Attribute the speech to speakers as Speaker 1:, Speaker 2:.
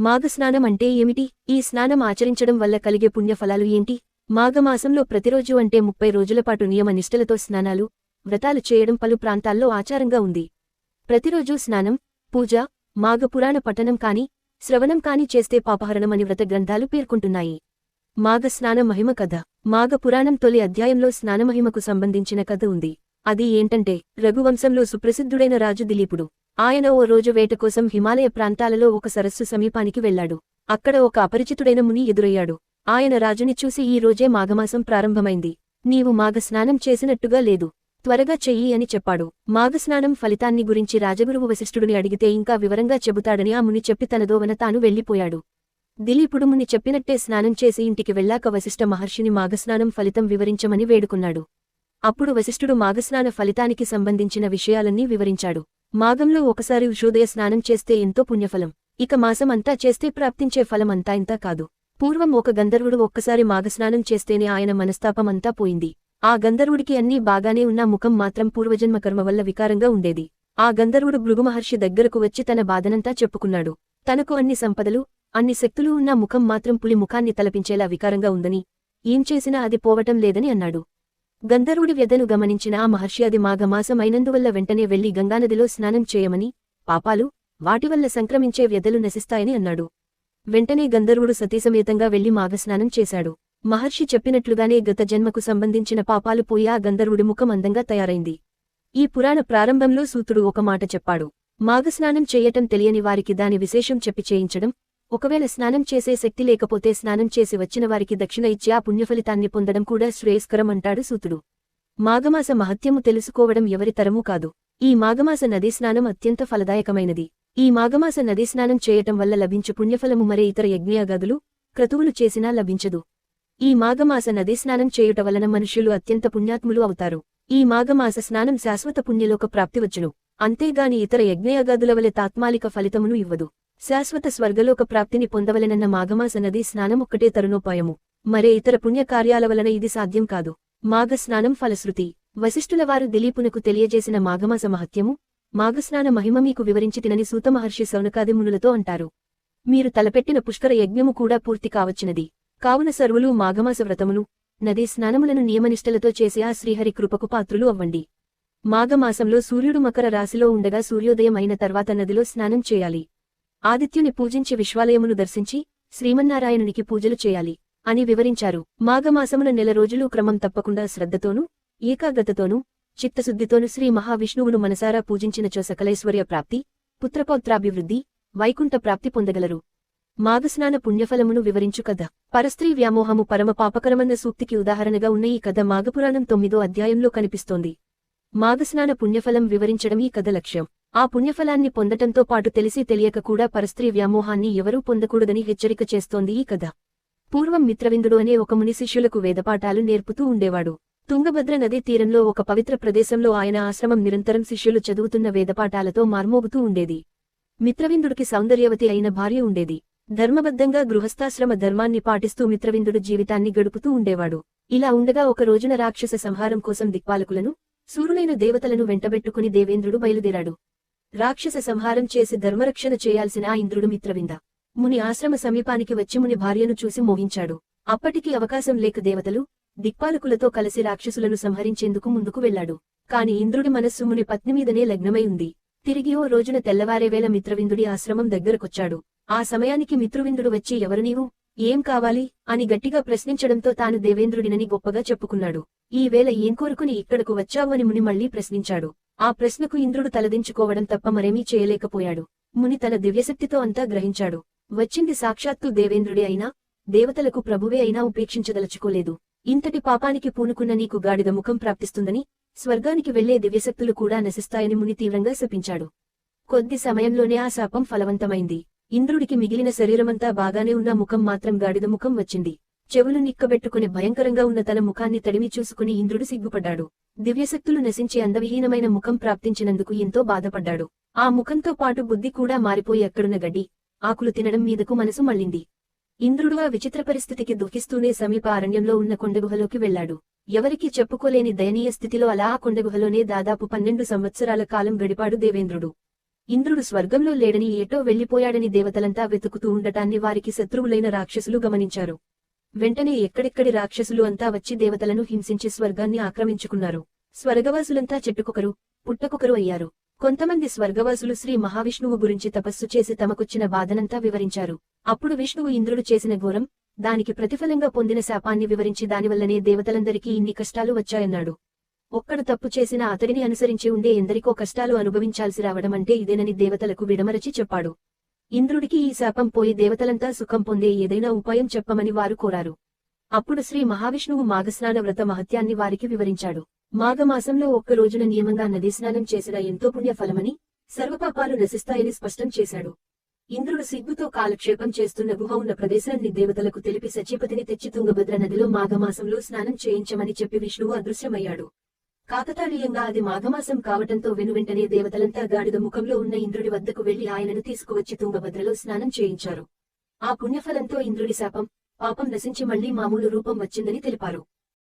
Speaker 1: మాఘస్నానం అంటే ఏమిటి? ఈ స్నానం ఆచరించడం వల్ల కలిగే పుణ్యఫలాలు ఏంటి? మాఘమాసంలో ప్రతిరోజు అంటే ముప్పై రోజులపాటు నియమ నిష్టలతో స్నానాలు వ్రతాలు చేయడం పలు ప్రాంతాల్లో ఆచారంగా ఉంది. ప్రతిరోజూ స్నానం పూజ మాఘపురాణ పఠనం కాని శ్రవణం కాని చేస్తే పాపహరణమని వ్రత గ్రంథాలు పేర్కొంటున్నాయి. మాఘస్నాన మహిమ కథ. మాఘపురాణం తొలి అధ్యాయంలో స్నానమహిమకు సంబంధించిన కథ ఉంది. అది ఏంటంటే రఘువంశంలో సుప్రసిద్ధుడైన రాజు దిలీపుడు. ఆయన ఓ రోజు వేట కోసం హిమాలయ ప్రాంతాలలో ఒక సరస్సు సమీపానికి వెళ్ళాడు అక్కడ ఒక అపరిచితుడైన ముని ఎదురయ్యాడు. ఆయన రాజుని చూసి ఈ రోజే మాఘమాసం ప్రారంభమైంది. నీవు మాఘస్నానం చేసినట్టుగా లేదు. త్వరగా చెయ్యి అని చెప్పాడు. మాఘస్నానం ఫలితాన్ని గురించి రాజగురువు వశిష్ఠుడిని అడిగితే ఇంకా వివరంగా చెబుతాడని ఆ ముని చెప్పి తనదోవన తాను వెళ్ళిపోయాడు దిలీపుడు ముని చెప్పినట్టే స్నానం చేసి ఇంటికి వెళ్ళాక వశిష్ఠ మహర్షిని మాఘస్నానం ఫలితం వివరించమని వేడుకున్నాడు. అప్పుడు వశిష్ఠుడు మాఘస్నాన ఫలితానికి సంబంధించిన విషయాలన్నీ వివరించాడు. మాఘంలో ఒకసారి ఉషోదయ స్నానం చేస్తే ఎంతో పుణ్యఫలం. ఇక మాసమంతా చేస్తే ప్రాప్తించే ఫలం అంతా ఇంతా కాదు. పూర్వం ఒక గంధర్వుడు ఒక్కసారి మాఘస్నానం చేస్తేనే ఆయన మనస్తాపమంతా పోయింది. ఆ గంధర్వుడికి అన్నీ బాగానే ఉన్నా ముఖం మాత్రం పూర్వజన్మ కర్మ వల్ల వికారంగా ఉండేది. ఆ గంధర్వుడు భృగుమహర్షి దగ్గరకు వచ్చి తన బాధనంతా చెప్పుకున్నాడు. తనకు అన్ని సంపదలు అన్ని శక్తులు ఉన్నా ముఖం మాత్రం పులి ముఖాన్ని తలపించేలా వికారంగా ఉందని ఏం చేసినా అది పోవటం లేదని అన్నాడు. గంధర్వుడి వ్యధను గమనించిన ఆ మహర్షి అది మాఘమాసం అయినందువల్ల వెంటనే వెళ్ళి గంగానదిలో స్నానం చేయమని పాపాలు వాటివల్ల సంక్రమించే వ్యధలు నశిస్తాయని అన్నాడు. వెంటనే గంధర్వుడు సతీసమేతంగా వెళ్ళి మాఘస్నానం చేశాడు. మహర్షి చెప్పినట్లుగానే గత జన్మకు సంబంధించిన పాపాలు పోయి ఆ గంధర్వుడి ముఖం అందంగా తయారైంది. ఈ పురాణ ప్రారంభంలో సూతుడు ఒక మాట చెప్పాడు. మాఘస్నానం చేయటం తెలియని వారికి దాని విశేషం చెప్పి చేయించడం ఒకవేళ స్నానం చేసే శక్తి లేకపోతే స్నానం చేసి వచ్చిన వారికి దక్షిణ ఇచ్చి ఆ పుణ్యఫలితాన్ని పొందడం కూడా శ్రేయస్కరం అంటాడు సూతుడు. మాఘమాస మహత్యము తెలుసుకోవడం ఎవరి తరమూ కాదు. ఈ మాఘమాస నదీ స్నానం అత్యంత ఫలదాయకమైనది. ఈ మాఘమాస నదీ స్నానం చేయటం వల్ల లభించు పుణ్యఫలము మరే ఇతర యజ్ఞయాగదులు క్రతువులు చేసినా లభించదు. ఈ మాఘమాస నదీ స్నానం చేయుట వలన మనుష్యులు అత్యంత పుణ్యాత్ములు అవుతారు. ఈ మాఘమాస స్నానం శాశ్వత పుణ్యలోక ప్రాప్తివచ్చును అంతేగాని ఇతర యజ్ఞయాగాదుల వలె తాత్మాలిక ఫలితమును ఇవ్వదు. శాశ్వత స్వర్గలోక ప్రాప్తిని పొందవలెనన్న మాఘమాసనది స్నానమొక్కటే తరుణోపాయము. మరే ఇతర పుణ్యకార్యాల వలన ఇది సాధ్యం కాదు. మాఘస్నానం ఫలశ్రుతి. వశిష్ఠులవారు దిలీపునకు తెలియజేసిన మాఘమాస మహత్యము మాఘస్నాన మహిమ మీకు వివరించి తినని సూతమహర్షి సౌనకాది మునులతో అంటారు. మీరు తలపెట్టిన పుష్కర యజ్ఞము కూడా పూర్తి కావచ్చినది. కావున సర్వులు మాఘమాస వ్రతమును నదీ స్నానములను నియమనిష్టలతో చేసే ఆ శ్రీహరి కృపకు పాత్రులు అవ్వండి. మాఘమాసంలో సూర్యుడు మకర రాశిలో ఉండగా సూర్యోదయం అయిన తర్వాత నదిలో స్నానం చేయాలి. ఆదిత్యుని పూజించి విశ్వాలయమును దర్శించి శ్రీమన్నారాయణునికి పూజలు చేయాలి అని వివరించారు. మాఘమాసమున నెల రోజులు క్రమం తప్పకుండా శ్రద్ధతోనూ ఏకాగ్రతతోనూ చిత్తశుద్ధితోనూ శ్రీ మహావిష్ణువును మనసారా పూజించినచో సకలైశ్వర్య ప్రాప్తి పుత్రపౌత్రాభివృద్ధి వైకుంఠ ప్రాప్తి పొందగలరు. మాఘస్నాన పుణ్యఫలమును వివరించు కథ. పరస్త్రీ వ్యామోహము పరమ పాపకరమన్న సూక్తికి ఉదాహరణగా ఉన్న ఈ కథ మాఘపురాణం తొమ్మిదో అధ్యాయంలో కనిపిస్తోంది. మాఘస్నాన పుణ్యఫలం వివరించడం ఈ కథ లక్ష్యం. ఆ పుణ్యఫలాన్ని పొందటంతో పాటు తెలిసి తెలియక కూడా పరస్త్రీ వ్యామోహాన్ని ఎవరూ పొందకూడదని హెచ్చరిక చేస్తోంది ఈ కథ. పూర్వం మిత్రవిందుడు అనే ఒక ముని శిష్యులకు వేదపాఠాలు నేర్పుతూ ఉండేవాడు. తుంగభద్ర నదీ తీరంలో ఒక పవిత్ర ప్రదేశంలో ఆయన ఆశ్రమం నిరంతరం శిష్యులు చదువుతున్న వేదపాఠాలతో మార్మోగుతూ ఉండేది. మిత్రవిందుడికి సౌందర్యవతి అయిన భార్య ఉండేది. ధర్మబద్ధంగా గృహస్థాశ్రమ ధర్మాన్ని పాటిస్తూ మిత్రవిందుడు జీవితాన్ని గడుపుతూ ఉండేవాడు. ఇలా ఉండగా ఒక రోజున రాక్షస సంహారం కోసం దిక్పాలకులను సూరులైన దేవతలను వెంటబెట్టుకుని దేవేంద్రుడు బయలుదేరాడు. రాక్షస సంహారం చేసి ధర్మరక్షణ చేయాల్సిన ఆ ఇంద్రుడు మిత్రవింద. ముని ఆశ్రమ సమీపానికి వచ్చి ముని భార్యను చూసి మోహించాడు. అప్పటికి అవకాశం లేక దేవతలు దిక్పాలకులతో కలిసి రాక్షసులను సంహరించేందుకు ముందుకు వెళ్ళాడు కాని ఇంద్రుడి మనస్సు ముని పత్ని మీదనే లగ్నమై ఉంది. తిరిగి ఓ రోజున తెల్లవారేవేళ మిత్రవిందుడి ఆశ్రమం దగ్గరకొచ్చాడు. ఆ సమయానికి మిత్రవిందుడు వచ్చి ఎవరు నీవు? ఏం కావాలి? అని గట్టిగా ప్రశ్నించడంతో తాను దేవేంద్రుడినని గొప్పగా చెప్పుకున్నాడు. ఈ వేళ ఏం కోరుకుని ఇక్కడకు వచ్చావు అని ముని మళ్ళీ ప్రశ్నించాడు. ఆ ప్రశ్నకు ఇంద్రుడు తలదించుకోవడం తప్ప మరేమీ చేయలేకపోయాడు. ముని తన దివ్యశక్తితో అంతా గ్రహించాడు. వచ్చింది సాక్షాత్తు దేవేంద్రుడే అయినా దేవతలకు ప్రభువే అయినా ఉపేక్షించదలుచుకోలేదు. ఇంతటి పాపానికి పూనుకున్న నీకు గాడిద ముఖం ప్రాప్తిస్తుందని స్వర్గానికి వెళ్ళే దివ్యశక్తులు కూడా నశిస్తాయని ముని తీవ్రంగా శపించాడు. కొద్ది సమయంలోనే ఆ శాపం ఫలవంతమైంది. ఇంద్రుడికి మిగిలిన శరీరమంతా బాగానే ఉన్న ముఖం మాత్రం గాడిద ముఖం వచ్చింది. చెవులు నిక్కబెట్టుకుని భయంకరంగా ఉన్న తన ముఖాన్ని తడిమి చూసుకుని ఇంద్రుడు సిగ్గుపడ్డాడు. దివ్యశక్తులు నశించి అందవిహీనమైన ముఖం ప్రాప్తించినందుకు ఎంతో బాధపడ్డాడు. ఆ ముఖంతో పాటు బుద్ధి కూడా మారిపోయి అక్కడున్న గడ్డి ఆకులు తినడం మీదకు మనసు మళ్ళింది. ఇంద్రుడు ఆ విచిత్ర పరిస్థితికి దుఃఖిస్తూనే సమీప అరణ్యంలో ఉన్న కొండగుహలోకి వెళ్ళాడు ఎవరికీ చెప్పుకోలేని దయనీయ స్థితిలో అలా ఆ కొండగుహలోనే దాదాపు పన్నెండు సంవత్సరాల కాలం గడిపాడు దేవేంద్రుడు. ఇంద్రుడు స్వర్గంలో లేడని ఏటో వెళ్ళిపోయాడని దేవతలంతా వెతుకుతూ ఉండటాన్ని వారికి శత్రువులైన రాక్షసులు గమనించారు. వెంటనే ఎక్కడెక్కడి రాక్షసులు అంతా వచ్చి దేవతలను హింసించి స్వర్గాన్ని ఆక్రమించుకున్నారు. స్వర్గవాసులంతా చెట్టుకొకరు పుట్టకొకరు అయ్యారు. కొంతమంది స్వర్గవాసులు శ్రీ మహావిష్ణువు గురించి తపస్సు చేసి తమకొచ్చిన బాధనంతా వివరించారు. అప్పుడు విష్ణువు ఇంద్రుడు చేసిన ఘోరం దానికి ప్రతిఫలంగా పొందిన శాపాన్ని వివరించి దానివల్లనే దేవతలందరికీ ఇన్ని కష్టాలు వచ్చాయన్నాడు. ఒక్కడు తప్పు చేసిన అతడిని అనుసరించి ఉండే ఎందరికో కష్టాలు అనుభవించాల్సి రావడం అంటే ఇదేనని దేవతలకు విడమరచి చెప్పాడు. ఇంద్రుడికి ఈ శాపం పోయి దేవతలంతా సుఖం పొందే ఏదైనా ఉపాయం చెప్పమని వారు కోరారు. అప్పుడు శ్రీ మహావిష్ణువు మాఘస్నాన వ్రత మహత్యాన్ని వారికి వివరించాడు. మాఘమాసంలో ఒక్క రోజున నియమంగా నదీ స్నానం చేసిన ఎంతో పుణ్య ఫలమని సర్వపాపాలు నశిస్తాయని స్పష్టం చేశాడు. ఇంద్రుడు సిగ్గుతో కాలక్షేపం చేస్తున్న గుహ ఉన్న ప్రదేశాన్ని దేవతలకు తెలిపి సచీపతిని తెచ్చి తుంగభద్ర నదిలో మాఘమాసంలో స్నానం చేయించమని చెప్పి విష్ణువు అదృశ్యమయ్యాడు. కాకతాళీయంగా అది మాఘమాసం కావటంతో వెనువెంటనే దేవతలంతా గాడిద ముఖంలో ఉన్న ఇంద్రుడి వద్దకు వెళ్ళి ఆయనను తీసుకువచ్చి తుంగభద్రలో స్నానం చేయించారు. ఆ పుణ్యఫలంతో ఇంద్రుడి శాపం పాపం నశించి మళ్ళీ మామూలు రూపం వచ్చిందని తెలిపారు.